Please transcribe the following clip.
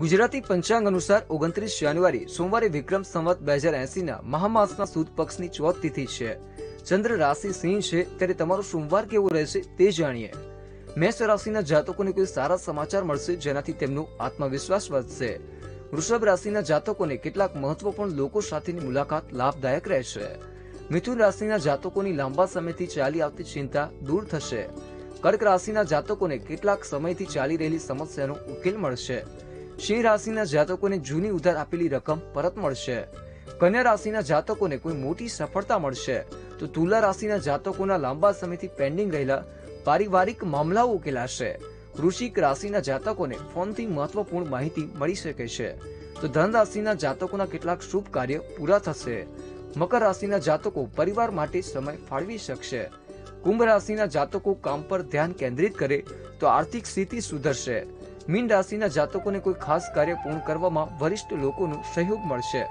ગુજરાતી પંચાંગ અનુસાર ઓગણત્રીસ જાન્યુઆરી સોમવારે વિક્રમ સંવત બે હજાર એસીના મહામાસના સુદ પક્ષની ચોથ તિથિ છે. ચંદ્ર રાશિ સિંહ છે ત્યારે તમારો સોમવાર કેવો રહેશે તે જાણીએ. મેષ રાશિના જાતકોને કોઈ સારા સમાચાર મળશે જેનાથી તેમનો આત્મવિશ્વાસ વધશે. વૃષભ રાશિના જાતકોને કેટલાક મહત્વપૂર્ણ લોકો સાથેની મુલાકાત લાભદાયક રહેશે. મિથુન રાશિના જાતકોની લાંબા સમયથી ચાલી આવતી ચિંતા દૂર થશે. કર્ક રાશિના જાતકોને કેટલાક સમયથી ચાલી રહેલી સમસ્યાનો ઉકેલ મળશે. સિંહ રાશિના જાતકોને જૂની ઉધાર આપેલી રકમ પરત મળશે. કન્યા રાશિના જાતકોને કોઈ મોટી સફળતા મળશે. તો તુલા રાશિના જાતકોના લાંબા સમયથી પેન્ડિંગ રહેલા પારિવારિક મામલાઓ ઉકેલાશે. વૃશ્ચિક રાશિના જાતકોને ફોનથી મહત્વપૂર્ણ માહિતી મળી શકે છે. તો ધન રાશિના જાતકોના કેટલાક શુભ કાર્ય પૂરા થશે. મકર રાશિના જાતકો પરિવાર માટે સમય ફાળવી શકશે. કુંભ રાશિના જાતકો કામ પર ધ્યાન કેન્દ્રિત કરે તો આર્થિક સ્થિતિ સુધરશે. મીન રાશિના જાતકોને કોઈ ખાસ કાર્ય પૂર્ણ કરવામાં વરિષ્ઠ લોકોનો સહયોગ મળશે.